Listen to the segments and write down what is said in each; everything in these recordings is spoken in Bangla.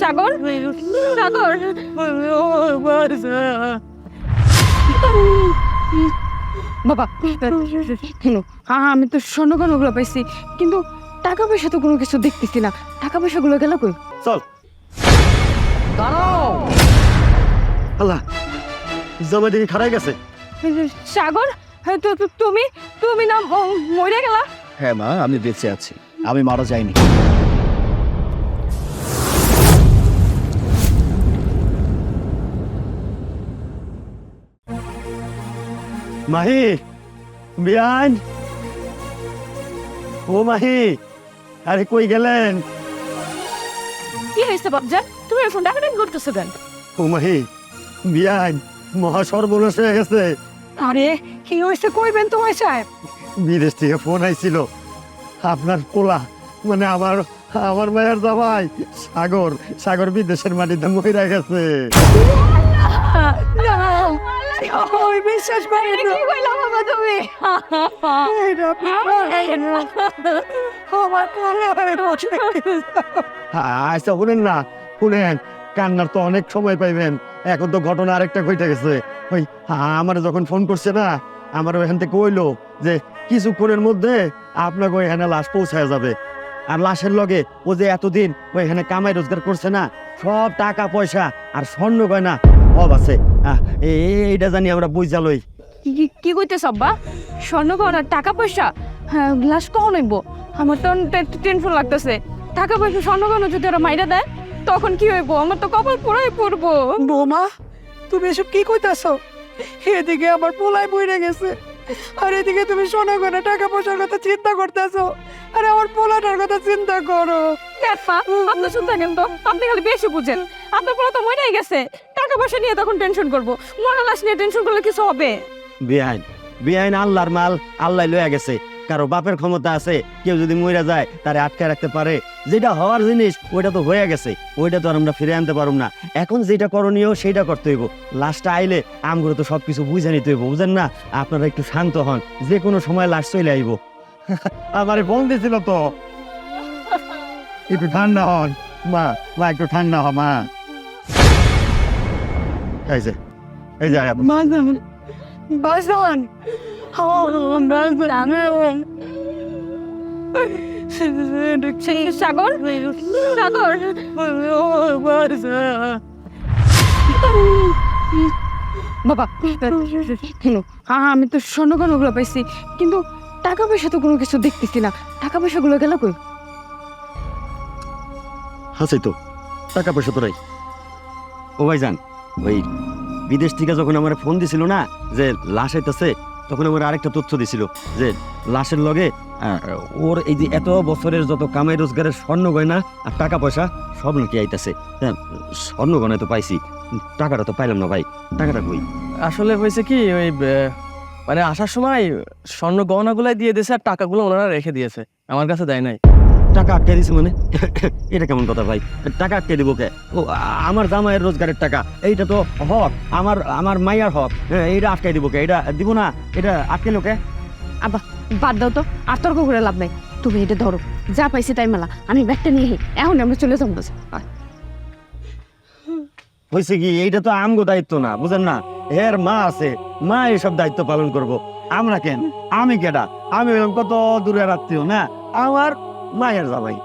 সাগর? সাগর? বাবা কেন হ্যাঁ আমি তো স্বর্ণগণগুলো পাইছি কিন্তু টাকা পয়সা তো কোনো কিছু দেখতেছি না। টাকা পয়সাগুলো গেল কই? চল। দাঁড়াও। আল্লাহ জামাই দেখি খারাই গেছে। সাগর হ্যাঁ, তুমি তুমি না মরে গেলা? হ্যাঁ মা আমি বেঁচে আছি। আমি মারা যাইনি। মাহি বিয়ান ও মাহি আরে কই গেলেন? কি হয়েছে বাবজান তুমি ফোন ডাকা করতেছো কেন? ও মাহি বিয়ান মহা সর্বনাশ হয়ে গেছে। আরে কি হয়েছে কইবেন তোমার সাহেব? বিদেশ থেকে ফোন আইছিল। আপনার পোলা মানে আমার আমার মায়ের জামাই সাগর সাগর বিদেশের মাটিতে মহিরা গেছে। ওই বিশ্বাস করে কি কইলা বাবা তুমি? আচ্ছা শুনেন না। শুনেন কান্নার তো অনেক সময় পাইবেন। এখন তো ঘটনা আরেকটা ঘটে গেছে। ওই আমার যখন ফোন করছে না আমার ওইখান থেকে কইলো যে কিছুক্ষণের মধ্যে আপনাকে ওইখানে লাশ পৌঁছায় যাবে। আর লাশের লগে ও যে এতদিন ওইখানে কামাই রোজগার করছে না সব টাকা পয়সা আর স্বর্ণ গয়না সব আছে। এইটা জানি আমরা বুঝা লই। কি কি কইতেছ আব্বা? স্বর্ণ গহনার টাকা পয়সা? হ্যাঁ গ্লাস কখন হইব? আমার তো টেনশন লাগতেছে। টাকা পয়সা স্বর্ণ গহনা যদি ওরা মাইরা দেয় তখন কি হইব? আমার তো কপাল পুরাই পড়ব। বৌমা তুমি এসব কি কইতাছ? এদিকে আমার পোলাই বইরে গেছে। আর এদিকে তুমি সোনা গয়না টাকা পয়সার কথা চিন্তা করতেছো। আরে আমার পোলাটার কথা চিন্তা করো। মা আপনি শুনতে তো আপনি খালি বেশি বুঝেন। আপনার পোলা তো মরেই গেছে। টাকা পয়সা নিয়ে তখন টেনশন করব। মনে লাশ নিয়ে টেনশন করলে কিছু হবে? বেআইন বিআইন আল্লাহর মাল আল্লাহ লয়ে গেছে। কারও বাপের ক্ষমতা আছে, কেউ যদি মইরা যায়, তারে আটকে রাখতে পারে। যেটা হওয়ার জিনিস, ওইটা তো হয়ে গেছে। ওইটা তো আর আমরা ফিরে আনতে পারুম না। এখন যেটা করণীয় সেটা করতে হইব। লাশটা আইলে আমগুলো তো সবকিছু বুঝে নিতে হইব, বুঝেন না? আপনারা একটু শান্ত হন। যে কোনো সময় লাশ চলে আইব। আমারে ফোন দিছিল তো। একটু ঠান্ডা হন। মা মা, একটু ঠান্ডা হ, মা। এই যে এই যে বাজান বাজান সাগর? বাবা আমি তো স্বর্ণগণগুলো পাইছি, কিন্তু টাকা পয়সা তো কোনো কিছু দেখতেছি না। টাকা পয়সাগুলো গেল কই? আছে তো, টাকা পয়সা তো নাই। ও ভাইজান, ওই বিদেশ থেকে যখন আমার ফোন দিছিল না, যে লাশ আইতাছে তখন আমার আরেকটা তথ্য দিছিল যে লাশের লগে ওর এই যে এত বছরের যত কামাই রোজগারের স্বর্ণ গয়না আর টাকা পয়সা, সব নাকি আইতাছে। হ্যাঁ স্বর্ণ গয়না তো পাইছি, টাকাটা তো পাইলাম না ভাই, টাকাটা কই? আসলে হয়েছে কি, ওই মানে আসার সময় স্বর্ণ গহনাগুলাই দিয়ে দিয়েছে আর টাকাগুলো ওনারা রেখে দিয়েছে, আমার কাছে দেয় নাই। টাকা আটকে দিছে মানে? এটা কেমন কথা ভাই? টাকা আটকে দিব কে? ও আমার জামাইয়ের রোজগারের টাকা। এইটা তো হক। আমার আমার মাইয়ার হক। হ্যাঁ, এইটা আটকাই দিব কে? এটা দিব না। এটা আটকে লোকে আব্বা বাদ দাও তো। আর তর্ক করে লাভ নাই। তুমি এটা ধরো। যা পাইছি তাই মেলা। আমি ব্যাগটা নিয়ে। এখন আমরা চলে যাব। হয়েছে কি? এইটা তো আমগো দায়িত্ব না বুঝেন না? এর মা আছে। মা এসব দায়িত্ব পালন করব। আমরা কেন? আমি কেডা? আমি কত দূরের আত্মীয় না? আমার মায়ের জামাই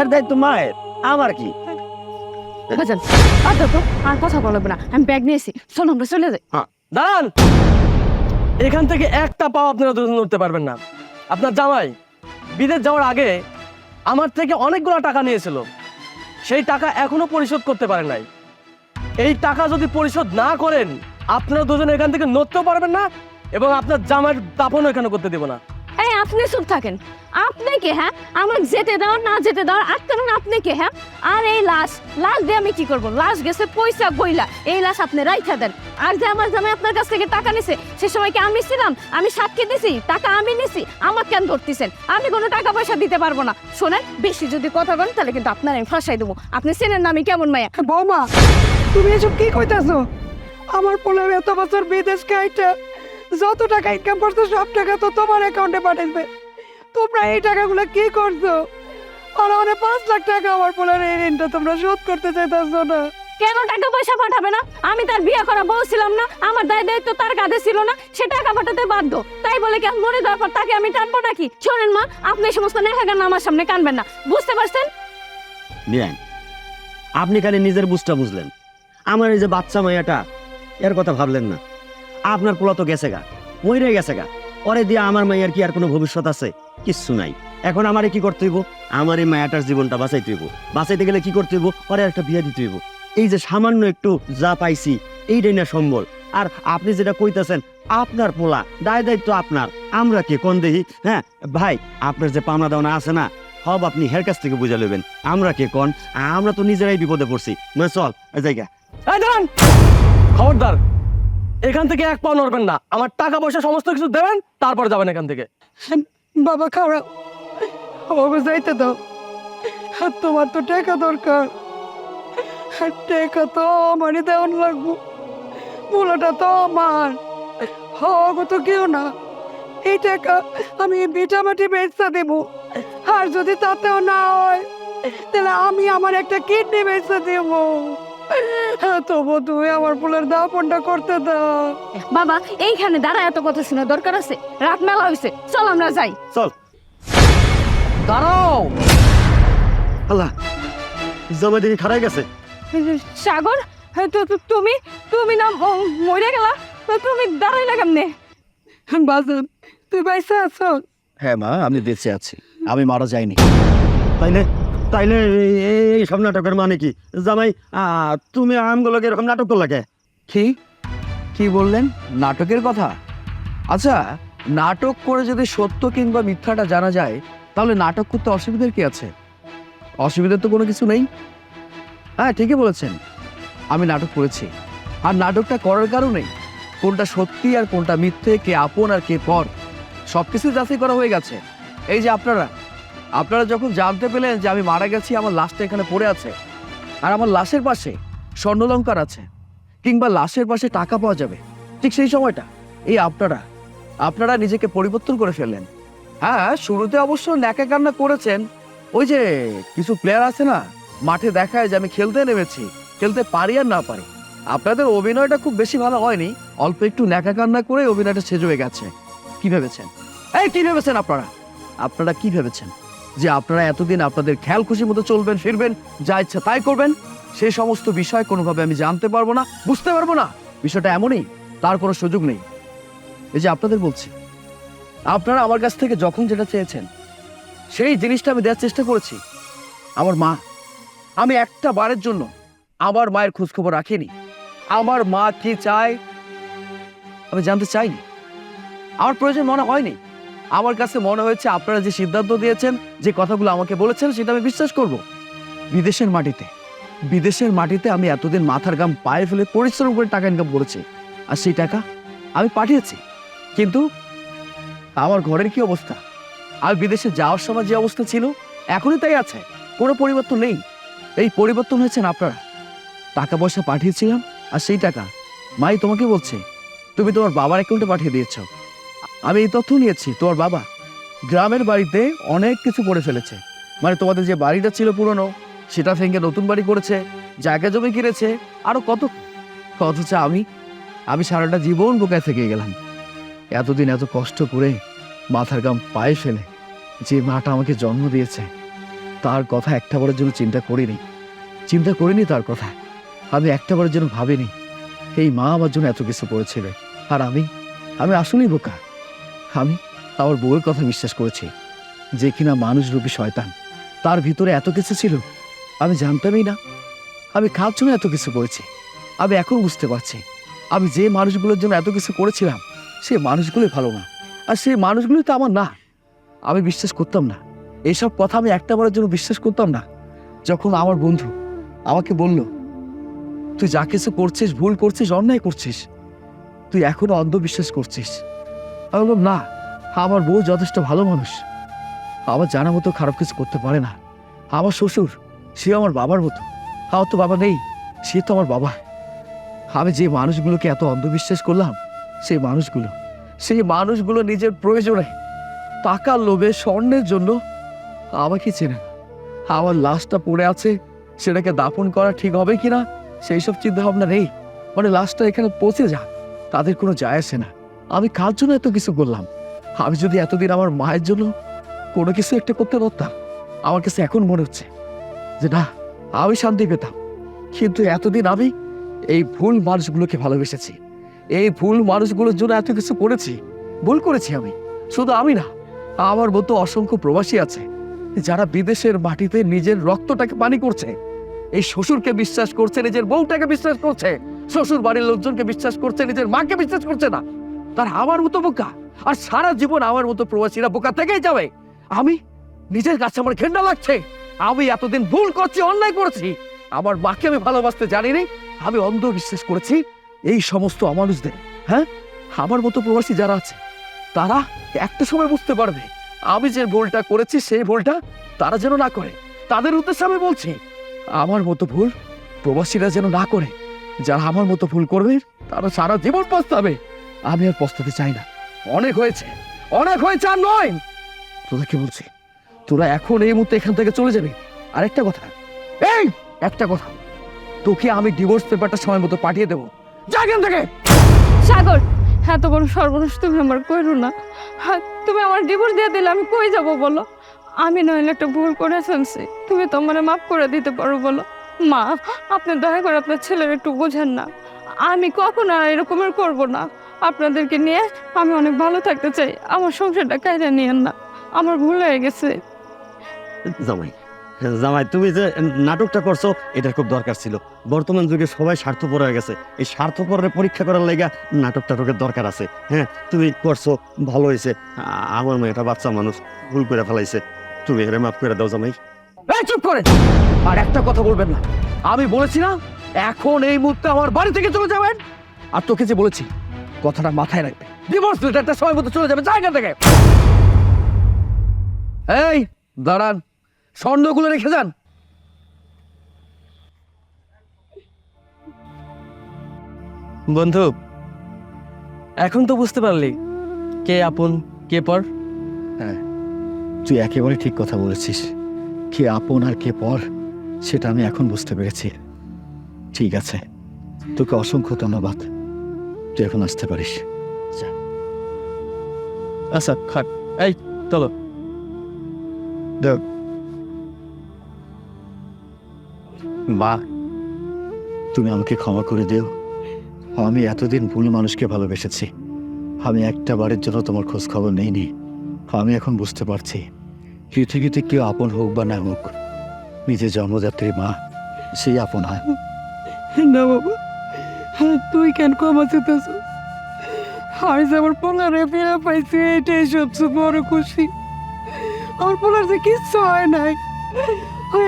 এর দায়িত্ব মায়ের আমার কি? বাজান বাদ তো আর কথা বলব না। আমি ব্যাগ নিয়েছি চলো আমরা চলে যাই। দাঁড়ান! এখান থেকে একটা পাও আপনারা দুজন উঠতে পারবেন না। আপনার জামাই বিদেশ যাওয়ার আগে আমার থেকে অনেকগুলো টাকা নিয়েছিল। সেই টাকা এখনও পরিশোধ করতে পারেন নাই। এই টাকা যদি পরিশোধ না করেন আপনারা দুজন এখান থেকে নড়তেও পারবেন না এবং আপনার জামাইয়ের দাপনও এখানে করতে দেবো না। এই, আপনি চুপ থাকেন। আপনি কে হ্যাঁ? আমার যেতে দাও, না যেতে দাও আটকানোর আপনি কে হ্যাঁ? আর এই লাশ লাশ দিয়ে আমি কি করব? লাশ গেছে, পয়সা বইলা এই লাশ আপনি রাইখা দেন। আর যে আমার জামাই আপনার কাছ থেকে টাকা নিছে, সে সময় কি আমি ছিলাম? আমি সাক্ষী দিছি? টাকা আমি নিছি? আমার কেন ধরতেছেন? আমি কোনো টাকা পয়সা দিতে পারব না। শোনেন, বেশি যদি কথা বলেন, তাহলে কিন্তু আপনার আমি ফাঁসাই দেবো। আপনি চেনেন না আমি কেমন মায়া। বৌমা, তুমি এসব কি কইতাছ? আমার পোলাও এত বছর বিদেশ খাইটা যত টাকা ইনকাম করছ সব টাকা তো তোমার অ্যাকাউন্টে পাঠাইবে। তোমরা এই টাকাগুলো কি করছ? আর মানে পাঁচ লাখ টাকা আমার পোলার এই ঋণটা তোমরা শোধ করতে চাইতেছো না। কেন টাকা পয়সা পাঠাবে না? আমি তার বিয়ে করা বউ ছিলাম না আমার দায় দায়িত্ব তার কাঁধে ছিল না সে টাকা পাঠাতে বাধ্য। তাই বলে কি মরে যাওয়ার পর তাকে আমি টানবো নাকি? শোনেন মা আপনি এই সমস্ত নেখাগান আমার সামনে কানবেন না বুঝতে পারছেন? বিয়ান আপনি খালি নিজের বুঝটা বুঝলেন। আমার এই যে বাচ্চা মাইয়াটা এর কথা ভাবলেন না। আপনার পোলা তো গেছে গা মইরে গেছে গা। পরে দিয়ে আমার মাইয়ার কি আর কোনো ভবিষ্যৎ আছে? কিচ্ছু নাই। এখন আমারে কি করতে হইব? আমার এই মায়াটার জীবনটা বাঁচাইতে হইব। বাঁচাইতে গেলে কি করতে হইব? পরে একটা বিয়ে দিতে হইব। এই যে সামান্য একটু যা পাইছি, এইটাই না সম্বল। আর আপনি যেটা কইতাছেন, আপনার পোলা, দায় দায়িত্ব আপনার। আমরা কে, কোন দেহি? হ্যাঁ ভাই, আপনার যে পাওনা দাওনা আছে না, সব আপনি হের কাছ থেকে বুঝে নেবেন আমরা কে, কোন? আমরা তো নিজেরাই বিপদে পড়ছি। চল জায়গা। খবরদার! এখান থেকে এক পাও নড়বেন না। আমার টাকা পয়সা সমস্ত কিছু দেবেন, তারপরে যাবেন এখান থেকে। বাবা খাওয়া আমাকে যাইতে দাও। আর তোমার তো টাকা দরকার। আর টাকা তো আমারই দেওয়ান লাগবো। পোলাটা তো আমার। হগো তো কেউ না। এই টাকা আমি মাটি বেচতে দেবো। আর যদি তাতেও না হয়, তাহলে আমি আমার একটা কিডনি বেচতে দেবো। তবু তুমি আমার পোলার দাপনটা করতে দাও। বাবা এইখানে দাঁড়া এত কথা শুনে দরকার আছে। রাত মেলা হয়েছে চল আমরা যাই। চল। দাঁড়াও। আল্লাহ জমা দিকে খারাই গেছে। সাগর তো- তো- তুমি তুমি না মরে গেলা। তুমি দাঁড়াইলা কেমনে? বাজান তুই বাইসা আছো? হ্যাঁ মা আমি বেঁচে আছি। আমি মারা যাইনি। তাইলে তাইলে এই- সব নাটকের মানে কি? জামাই তুমি আমগুলোকে এরকম নাটক কে? কি? কি বললেন? নাটকের কথা? আচ্ছা নাটক করে যদি সত্য কিংবা মিথ্যাটা জানা যায়, তাহলে নাটক করতে অসুবিধার কি আছে? অসুবিধার তো কোনো কিছু নেই। হ্যাঁ ঠিকই বলেছেন। আমি নাটক করেছি। আর নাটকটা করার কারণে কোনটা সত্যি আর কোনটা মিথ্যে, কে আপন আর কে পর সব কিছু যাচাই করা হয়ে গেছে। এই যে আপনারা আপনারা যখন জানতে পেলেন যে আমি মারা গেছি, আমার লাশটা এখানে পড়ে আছে, আর আমার লাশের পাশে স্বর্ণলঙ্কার আছে, কিংবা লাশের পাশে টাকা পাওয়া যাবে, ঠিক সেই সময়টা, এই আপনারা আপনারা নিজেকে পরিবর্তন করে ফেললেন। হ্যাঁ শুরুতে অবশ্য ন্যাকা কান্না করেছেন, ওই যে কিছু প্লেয়ার আছে না, মাঠে দেখায় যে আমি খেলতে নেমেছি, খেলতে পারি আর না পারি। আপনাদের অভিনয়টা খুব বেশি ভালো হয়নি, অল্প একটু ন্যাকা কান্না করে অভিনয়টা শেষ হয়ে গেছে। কি ভেবেছেন? এই, কি ভেবেছেন আপনারা? আপনারা কি ভেবেছেন? যে আপনারা এতদিন আপনাদের খেয়াল খুশি মতো চলবেন, ফিরবেন, যা ইচ্ছা তাই করবেন সেই সমস্ত বিষয় কোনোভাবে আমি জানতে পারব না, বুঝতে পারব না। বিষয়টা এমনই, তার কোনো সুযোগ নেই। এই যে আপনাদের বলছি, আপনারা আমার কাছ থেকে যখন যেটা চেয়েছেন, সেই জিনিসটা আমি দেওয়ার চেষ্টা করেছি। আমার মা, আমি একটা বারের জন্য আমার মায়ের খোঁজখবর রাখিনি। আমার মা কি চায়, আমি জানতে চাইনি। আমার প্রয়োজন মনে হয়নি। আমার কাছে মনে হয়েছে আপনারা যে সিদ্ধান্ত দিয়েছেন, যে কথাগুলো আমাকে বলেছেন, সেটা আমি বিশ্বাস করব। বিদেশের মাটিতে। বিদেশের মাটিতে আমি এতদিন মাথার গাম পায়ে ফেলে পরিশ্রম করে টাকা ইনকাম করেছি। আর সেই টাকা আমি পাঠিয়েছি। কিন্তু আমার ঘরের কি অবস্থা? আর বিদেশে যাওয়ার সময় যে অবস্থা ছিল, এখনই তাই আছে। কোনো পরিবর্তন নেই। এই পরিবর্তন হয়েছেন আপনারা। টাকা পয়সা পাঠিয়েছিলাম, আর সেই টাকা মাই তোমাকে বলছে, তুমি তোমার বাবার অ্যাকাউন্টে পাঠিয়ে দিয়েছ। আমি এই তথ্য নিয়েছি, তোমার বাবা। গ্রামের বাড়িতে অনেক কিছু করে ফেলেছে। মানে তোমাদের যে বাড়িটা ছিল পুরনো, সেটা ভেঙে নতুন বাড়ি করেছে, জায়গা জমি কিনেছে, আরও কত। অথচ আমি আমি সারাটা জীবন বোকায় থেকে গেলাম। এতদিন এত কষ্ট করে মাথার গাম পায়ে ফেলে যে মাটা আমাকে জন্ম দিয়েছে, তার কথা একটা বারের জন্য চিন্তা করিনি। চিন্তা করিনি তার কথা। আমি একটা বারের জন্য ভাবিনি, এই মা আমার জন্য এত কিছু করেছিল। আর আমি আমি আসলেই বোকা। আমি আমার বউয়ের কথা বিশ্বাস করেছি যে কিনা মানুষ রূপী শয়তান। তার ভিতরে এত কিছু ছিল, আমি জানতামই না। আমি কার জন্য এত কিছু করেছি, আমি এখন বুঝতে পারছি। আমি যে মানুষগুলোর জন্য এত কিছু করেছিলাম, সে মানুষগুলোই ভালো না। আর সেই মানুষগুলোই তো আমার না। আমি বিশ্বাস করতাম না। এইসব কথা আমি একটা বারের জন্য বিশ্বাস করতাম না। যখন আমার বন্ধু আমাকে বলল, তুই যা কিছু করছিস, ভুল করছিস, অন্যায় করছিস, তুই এখনও অন্ধবিশ্বাস করছিস। আমি বললাম না, আমার বউ যথেষ্ট ভালো মানুষ। আমার জানা মতো খারাপ কিছু করতে পারে না। আমার শ্বশুর, সে আমার বাবার মতো। আমার তো বাবা নেই, সে তো আমার বাবা। আমি যে মানুষগুলোকে এত অন্ধবিশ্বাস করলাম, সেই মানুষগুলো সেই মানুষগুলো নিজের প্রয়োজনে, টাকার লোভে, স্বর্ণের জন্য আমাকে চেনে না। আমার লাশটা পড়ে আছে, সেটাকে দাফন করা ঠিক হবে কিনা সেই সব চিন্তা ভাবনা নেই। মানে লাশটা এখানে পৌঁছে যাক, তাদের কোনো যায় আসে না। আমি কার জন্য এত কিছু করলাম? আমি যদি এতদিন আমার মায়ের জন্য কোনো কিছু একটা করতে পারতাম, আমার কাছে এখন মনে হচ্ছে যে না, আমি শান্তি পেতাম। কিন্তু এতদিন আমি এই ভুল মানুষগুলোকে ভালোবেসেছি, এই ভুল মানুষগুলোর জন্য এত কিছু করেছি, ভুল করেছি আমি। শুধু আমি না, আমার মতো অসংখ্য প্রবাসী আছে, যারা বিদেশের মাটিতে নিজের রক্তটাকে পানি করছে। এই শ্বশুরকে বিশ্বাস করছে, নিজের বউটাকে বিশ্বাস করছে শ্বশুর বাড়ির লোকজনকে বিশ্বাস করছে, নিজের মাকে বিশ্বাস করছে না। তার আমার মতো বোকা। আর সারা জীবন আমার মতো প্রবাসীরা বোকা থেকেই যাবে। আমি নিজের কাছে আমার ঘেন্না লাগছে। আমি এতদিন ভুল করছি, অন্যায় করেছি। আমার মাকে আমি ভালোবাসতে জানি জানিনি। আমি অন্ধ বিশ্বাস করেছি এই সমস্ত অমানুষদের। হ্যাঁ? আমার মতো প্রবাসী যারা আছে, তারা একটা সময় বুঝতে পারবে, আমি যে ভুলটা করেছি, সেই ভুলটা তারা যেন না করে। তাদের উদ্দেশ্যে আমি বলছি, আমার মতো ভুল প্রবাসীরা যেন না করে। যারা আমার মতো ভুল করবে, তারা সারা জীবন পস্তাবে। আমি আর পস্তাতে চাই না। অনেক হয়েছে। অনেক হয়েছে আর নয়। তোদেরকে বলছি, তোরা এখন এই মুহূর্তে এখান থেকে চলে যাবি। আরেকটা কথা। এই, একটা কথা। তোকে আমি ডিভোর্স পেপারটা সময় মতো পাঠিয়ে দেবো। যা এখান থেকে। সাগর, এত বড় সর্বনাশ তুমি আমার করো না। তুমি আমার ডিভোর্স দিয়ে দিলে আমি কই যাব বলো? আমি নইলে একটা ভুল করে ফেলছি। তুমি তো আমার মাফ করে দিতে পারো বলো। মা, আপনি দয়া করে আপনার ছেলের একটু বোঝেন না। আমি কখনো আর এরকমের করব না। আপনাদেরকে নিয়ে আমি অনেক ভালো থাকতে চাই। আমার সংসারটা কায়দা নিয়েন না। আমার ভুল হয়ে গেছে। জামাই জামাই তুমি যে নাটকটা করছ এটার খুব দরকার ছিল। বর্তমান যুগে সবাই স্বার্থপর হয়ে গেছে। এই স্বার্থপরের পরীক্ষা করার লেগা নাটক টাটকের দরকার আছে। হ্যাঁ তুমি করছ ভালো হয়েছে। আমার মেয়েটা বাচ্চা মানুষ ভুল করে ফেলাইছে। তুমি এর মাফ করে দাও জামাই। এই চুপ করে! আর একটা কথা বলবেন না। আমি বলেছি না এখন এই মুহূর্তে আমার বাড়ি থেকে চলে যাবেন। আর তোকে যে বলেছি কথাটা মাথায় রাখবে। ডিভোর্স লেটারটা সময় মতো চলে যাবে জায়গা থেকে। এই দাঁড়ান স্বর্ণগুলো রেখে যান। বন্ধু এখন তো বুঝতে পারলি। কে আপন কে পর? হ্যাঁ তুই একেবারে ঠিক কথা বলেছিস। কে আপন আর কে পর সেটা আমি এখন বুঝতে পেরেছি। ঠিক আছে তোকে অসংখ্য ধন্যবাদ। তুই এখন আসতে পারিস। আচ্ছা খাট। এই চলো। দেখ মা তুমি আমাকে ক্ষমা করে দিও। আমি এতদিন ভুল মানুষকে ভালোবেসেছি। আমি একটা বারের জন্য তোমার খোঁজ খবর নেইনি। আমি এখন বুঝতে পারছি পৃথিবীতে কেউ আপন হোক বা না হোক নিজের জন্মদাত্রী মা সেই আপন হয়। না বাবা। তুই কেন ক্ষমা চেতেছ আমি যে আমার পোলারে ফিরে পাইছি, এটাই সবচেয়ে বড় খুশি। আমার পোলার যে কিচ্ছু হয় নাই।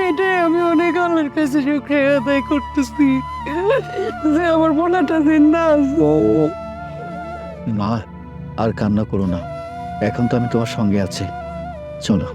এটাই আমি অনেক আল্লাহর কাছে শুক্রিয়া আদায় করতেছি যে আমার পোলাটা জিন্দা মা, আর কান্না করো না। এখন তো আমি তোমার সঙ্গে আছি। চলো।